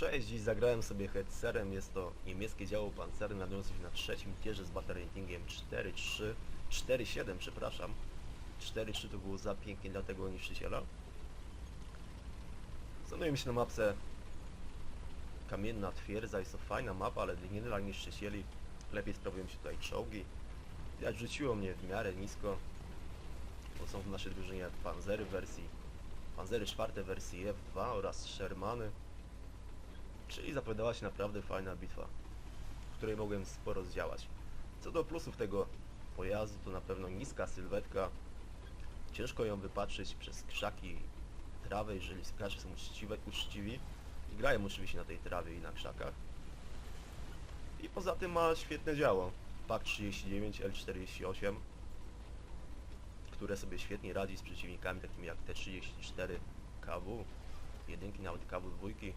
Cześć, dziś zagrałem sobie Hetserem, jest to niemieckie działo pancerne znajdujące się na trzecim tierze z battle ratingiem 4-3, 4-7 przepraszam. 4-3 to było za pięknie dla tego niszczyciela. Znajdujemy się na mapce Kamienna Twierdza, jest to fajna mapa, ale nie dla niszczycieli. Lepiej sprawują się tutaj czołgi. Widać rzuciło mnie w miarę nisko, bo są w naszej drużynie panzery wersji Panzery czwarte wersji F2 oraz Shermany. Czyli zapowiadała się naprawdę fajna bitwa, w której mogłem sporo zdziałać. Co do plusów tego pojazdu, to na pewno niska sylwetka. Ciężko ją wypatrzyć przez krzaki, trawę, jeżeli gracze są uczciwe, uczciwi. I grają oczywiście na tej trawie i na krzakach. I poza tym ma świetne działo. PAK 39 L48 które sobie świetnie radzi z przeciwnikami takimi jak T34 KW, jedynki, nawet KW dwójki.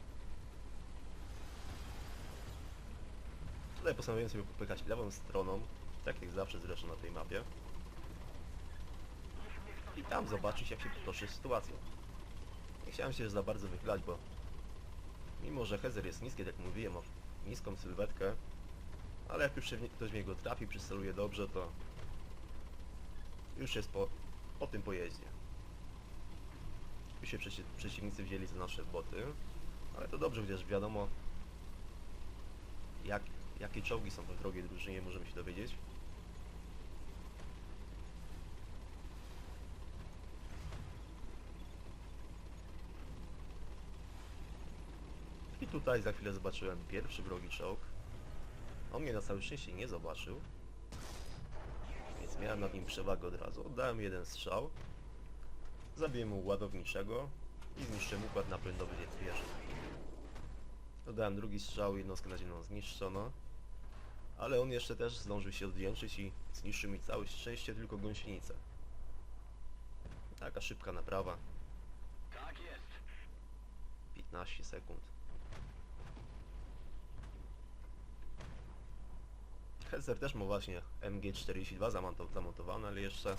Tutaj postanowiłem sobie popychać lewą stroną, tak jak zawsze zresztą na tej mapie. I tam zobaczyć jak się potoczy sytuacja. Nie chciałem się za bardzo wychylać, bo mimo, że Hezer jest niskie, tak jak mówiłem, ma niską sylwetkę, ale jak już ktoś w niego trafi, przyceluje dobrze, to już jest po, po tym pojeździe. Już się przeci przeciwnicy wzięli za nasze boty, ale to dobrze, chociaż wiadomo jak, jakie czołgi są w drogiej drużynie, możemy się dowiedzieć. I tutaj za chwilę zobaczyłem pierwszy wrogi czołg. On mnie na całe szczęście nie zobaczył. Więc miałem nad nim przewagę od razu. Oddałem jeden strzał. Zabiłem mu ładowniczego i zniszczyłem układ napędowy wieży. Dodałem drugi strzał, jednostkę naziemną zniszczono. Ale on jeszcze też zdążył się odwdzięczyć i zniszczył mi całe szczęście tylko gąsienicę. Taka szybka naprawa. Tak jest. 15 sekund. Hezer też ma właśnie MG42 zamonto- zamontowane, ale jeszcze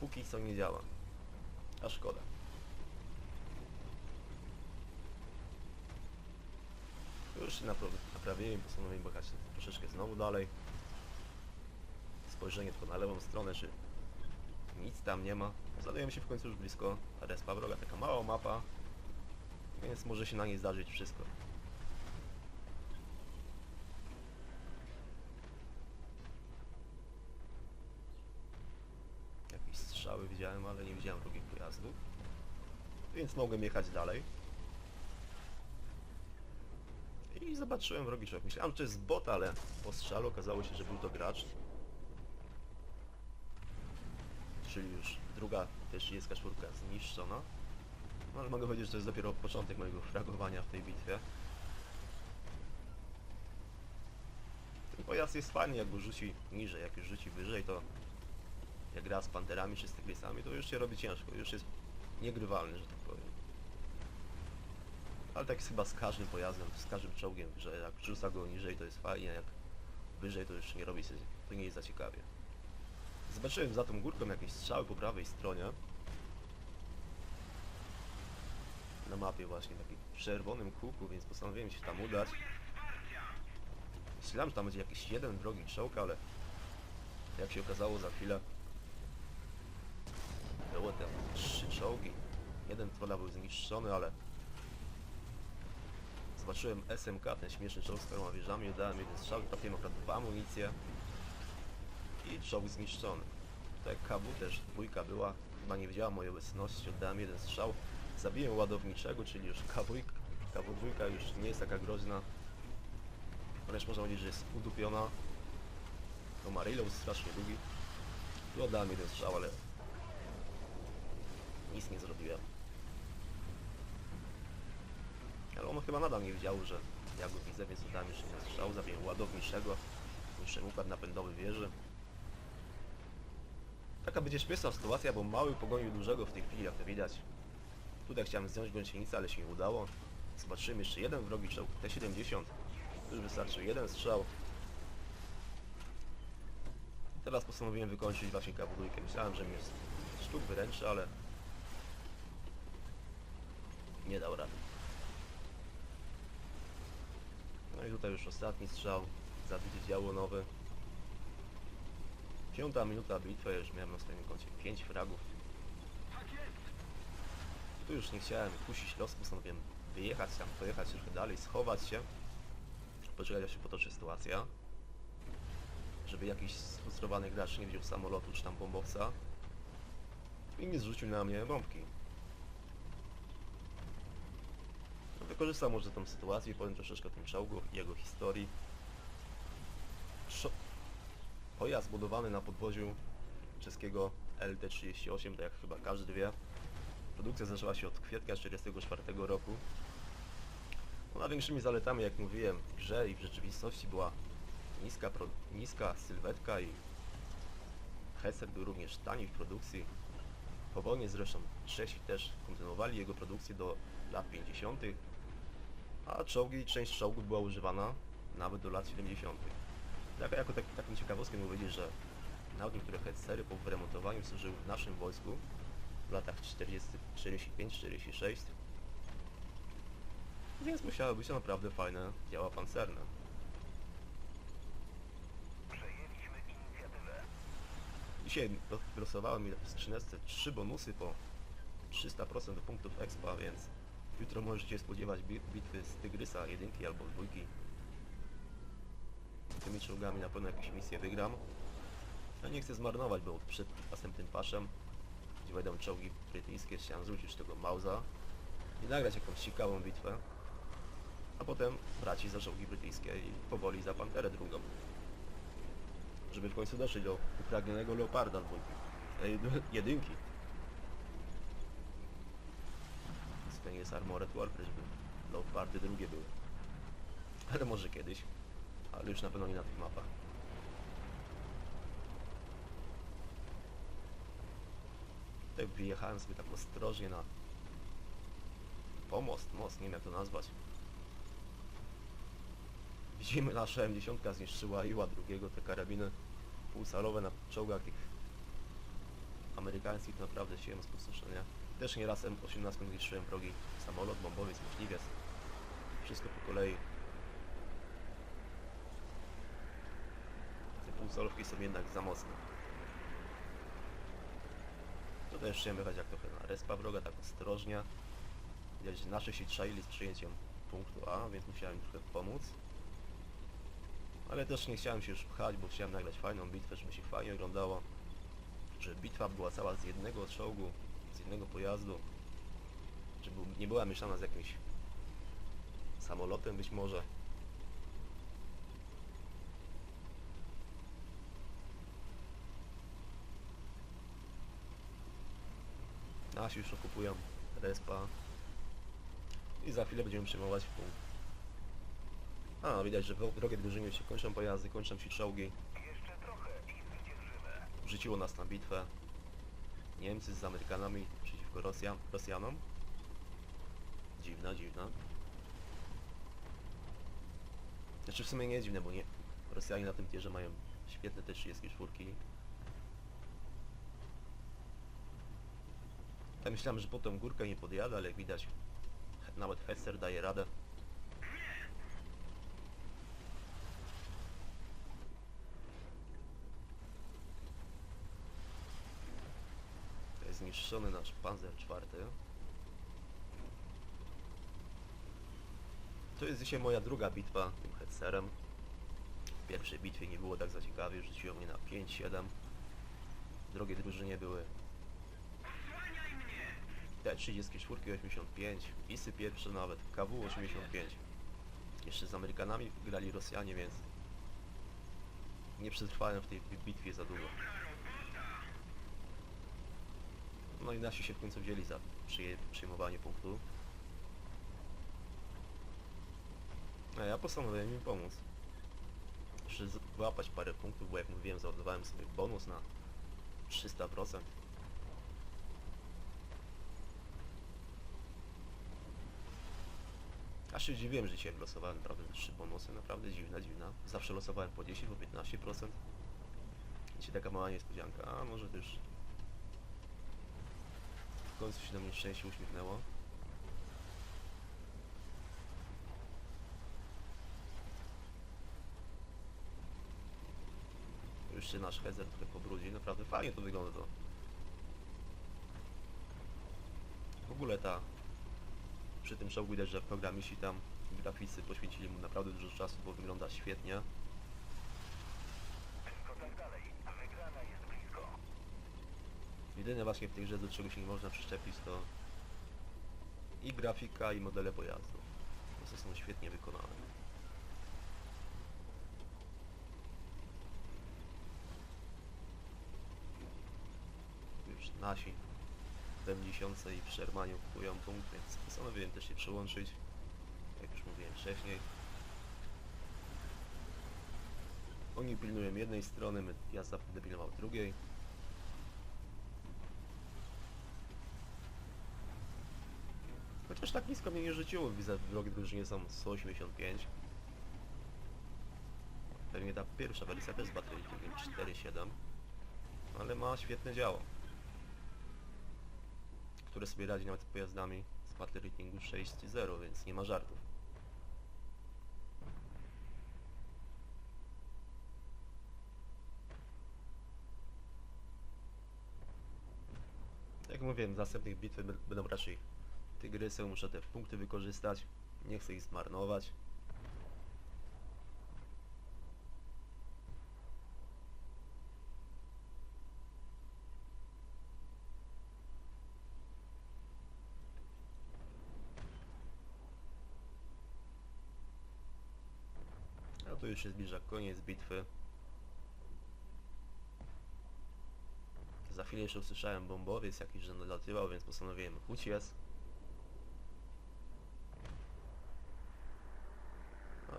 póki co nie działa. A szkoda. Już naprawiłem, postanowiłem pojechać troszeczkę znowu dalej. Spojrzenie tylko na lewą stronę, czy nic tam nie ma. Znajdujemy się w końcu już blisko respa wroga, taka mała mapa, więc może się na niej zdarzyć wszystko. Jakieś strzały widziałem, ale nie widziałem drugich pojazdów. Więc mogłem jechać dalej. I zobaczyłem wrogi czołg. Myślałem, że to jest bot, ale po strzalu okazało się, że był to gracz. Czyli już druga też 34 zniszczona. No ale mogę powiedzieć, że to jest dopiero początek mojego fragowania w tej bitwie. Ten pojazd jest fajny, jak go rzuci niżej, jak już rzuci wyżej, to jak gra z panterami czy z tygrysami, to już się robi ciężko, już jest niegrywalny, że tak powiem. Ale tak jest chyba z każdym pojazdem, z każdym czołgiem, że jak rzuca go niżej to jest fajnie, jak wyżej to już nie robi się, to nie jest za ciekawie. Zobaczyłem za tą górką jakieś strzały po prawej stronie. Na mapie właśnie, takim czerwonym kółku, więc postanowiłem się tam udać. Myślałem, że tam będzie jakiś jeden drogi czołg, ale jak się okazało za chwilę było tam trzy czołgi. Jeden trolla był zniszczony, ale zobaczyłem SMK, ten śmieszny czołg z paroma wieżami, dałem jeden strzał, trafiłem akurat dwa amunicje i czołg zniszczony. Tutaj KW też dwójka była, chyba nie wiedziała mojej obecności, oddałem jeden strzał, zabiłem ładowniczego, czyli już KW, KW dwójka już nie jest taka groźna, wręcz można powiedzieć, że jest udupiona. To ma reload strasznie długi. Tu oddałem jeden strzał, ale nic nie zrobiłem. Ale on chyba nadal nie wiedział, że ja go widzę, więc oddałem jeszcze jeden strzał, zabiłem ładowniczego, jeszcze układ napędowy wieży. Taka będzie śmieszna sytuacja, bo mały pogonił dużego w tej chwili, jak to widać. Tutaj chciałem zdjąć gąsienicę, ale się nie udało. Zobaczyłem jeszcze jeden wrogi czołg, T-70. Już wystarczył jeden strzał. Teraz postanowiłem wykończyć właśnie kabudujkę. Myślałem, że mnie sztuk wyręczy, ale nie dał rady. No i tutaj już ostatni strzał, zabicie działo nowy. Piąta minuta bitwy, już miałem na swoim koncie 5 fragów. Tak! Tu już nie chciałem kusić los, postanowiłem wyjechać tam, pojechać trochę dalej, schować się, poczekać aż się potoczy sytuacja, żeby jakiś sfrustrowany gracz nie wziął samolotu czy tam bombowca i nie zrzucił na mnie bombki. No, Wykorzystam może tą sytuację i powiem troszeczkę o tym czołgu i jego historii. Szo Pojazd budowany na podwoziu czeskiego LT-38, tak jak chyba każdy wie. Produkcja zaczęła się od kwietnia 1944 roku. Ona większymi zaletami, jak mówiłem, w grze i w rzeczywistości była niska, niska sylwetka i headset był również tani w produkcji. Po wojnie zresztą Czesi też kontynuowali jego produkcję do lat 50., a czołgi, część czołgów była używana nawet do lat 70. Tak, jako tak, taką ciekawostkę mogę powiedzieć, że nawet niektóre headsery po wyremontowaniu służyły w naszym wojsku w latach 40, 45-46 więc musiały być to naprawdę fajne działa pancerne. Przejęliśmy inicjatywę. Dzisiaj wylosowałem mi w skrzyneczce 3 bonusy po 300% punktów expa, więc jutro możecie spodziewać bi- bitwy z Tygrysa jedynki albo dwójki. Tymi czołgami na pewno jakieś misje wygram. Ja nie chcę zmarnować, bo przed następnym paszem, gdzie będą czołgi brytyjskie, chciałem zwrócić tego Mausa i nagrać jakąś ciekawą bitwę, a potem brać za czołgi brytyjskie i powoli za Panterę drugą żeby w końcu doszli do upragnionego Leoparda dwójki, jedynki. To nie jest Armored Warfare, żeby Leopardy drugie były. Ale może kiedyś, ale już na pewno nie na tych mapach. Tutaj wyjechałem sobie tak ostrożnie na pomost, most, nie wiem jak to nazwać. Widzimy nasza M10 zniszczyła Iła drugiego, te karabiny półsalowe na czołgach tych amerykańskich naprawdę się spustoszenia. Też nieraz M18 zniszczyłem wrogi samolot, bombowiec, myśliwiec. Wszystko po kolei. Te półsalówki są jednak za mocne. Też chciałem jechać jak trochę na respa wroga, tak ostrożnie. Widać, że nasze się czaili z przyjęciem punktu A, więc musiałem trochę pomóc. Ale też nie chciałem się już pchać, bo chciałem nagrać fajną bitwę, żeby się fajnie oglądało. Żeby bitwa była cała z jednego czołgu, z jednego pojazdu. Żeby nie była mieszana z jakimś samolotem być może. Nasi już okupują respa. I za chwilę będziemy przejmować punkt. A, widać, że w wrogie drużynie się kończą pojazdy, kończą się czołgi. Jeszcze trochę i zwyciężymy. Rzuciło nas na bitwę. Niemcy z Amerykanami przeciwko Rosjan, Rosjanom. Dziwna, dziwna. Znaczy w sumie nie dziwne, bo nie. Rosjanie na tym tierze mają świetne te 34. Ja myślałem, że po tą górkę nie podjadę, ale jak widać nawet Hesser daje radę. Zniszczony nasz Panzer IV. To jest dzisiaj moja druga bitwa tym Hetserem. W pierwszej bitwie nie było tak za ciekawie, rzuciło mnie na 5-7. W drugiej drużynie były T-34 85, ISy pierwsze nawet, KW 85. Jeszcze z Amerykanami grali Rosjanie, więc nie przetrwałem w tej bitwie za długo. No i nasi się w końcu wzięli za przyjmowanie punktu. A ja postanowiłem im pomóc. Złapać parę punktów, bo jak mówiłem, załadowałem sobie bonus na 300%. Aż się dziwiłem, że dzisiaj losowałem naprawdę te 3 bonusy, naprawdę dziwna, dziwna. Zawsze losowałem po 10, po 15%. Dzisiaj taka mała niespodzianka, a może już w końcu się do mnie szczęście uśmiechnęło. Już się nasz hezer trochę pobrudzi. Naprawdę fajnie to wygląda to. W ogóle ta... Przy tym czołgu widać, że programiści tam, graficy poświęcili mu naprawdę dużo czasu, bo wygląda świetnie. Jedyne właśnie w tej grze, do czego się nie można przyczepić, to i grafika, i modele pojazdu. Po prostu są świetnie wykonane. Już nasi w M10 i w Shermaniu kupują punkt, więc postanowiłem też się przyłączyć, jak już mówiłem wcześniej. Oni pilnują jednej strony, ja będę pilnował drugiej. Chociaż tak nisko mnie nie rzuciło, widzę w drogi drużynie są 185. Pewnie ta pierwsza wersja też z baterii 4.7 ale ma świetne działo które sobie radzi nawet z pojazdami z battery ratingu 6.0, więc nie ma żartów. Jak mówiłem, w następnych bitwy będą raczej tygrysy, muszę te punkty wykorzystać, nie chcę ich zmarnować. A tu już się zbliża koniec bitwy. Za chwilę jeszcze usłyszałem bombowiec jakiś, że nalatywał, więc postanowiłem uciec.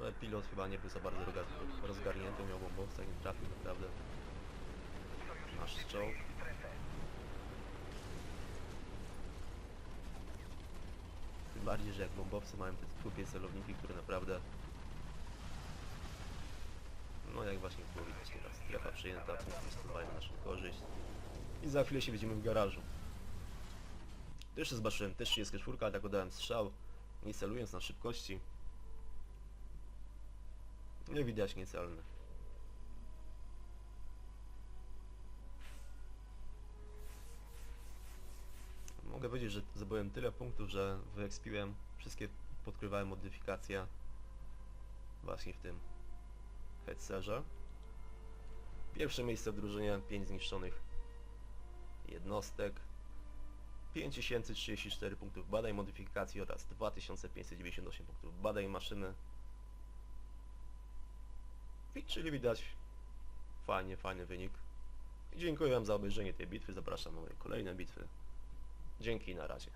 Ale pilot chyba nie był za bardzo rozgar- rozgarnięty, miał bombowca i nie trafił naprawdę. Nasz czołg. Tym bardziej, że jak bombowcy mają te tłupie celowniki, które naprawdę no jak właśnie było widać teraz, strefa przejęta, punkty spływają na naszą korzyść. I za chwilę się widzimy w garażu. Jeszcze zobaczyłem, też 34, tak oddałem strzał, nie celując na szybkości. Nie widać niecelny. Mogę powiedzieć, że zdobyłem tyle punktów, że wyekspiłem wszystkie, podkrywałem modyfikacje właśnie w tym Hetserze. Pierwsze miejsce w drużynie, 5 zniszczonych jednostek, 5034 punktów badań modyfikacji oraz 2598 punktów badań maszyny. I czyli widać fajnie, fajny wynik. I dziękuję Wam za obejrzenie tej bitwy, zapraszam na moje kolejne bitwy. Dzięki, na razie.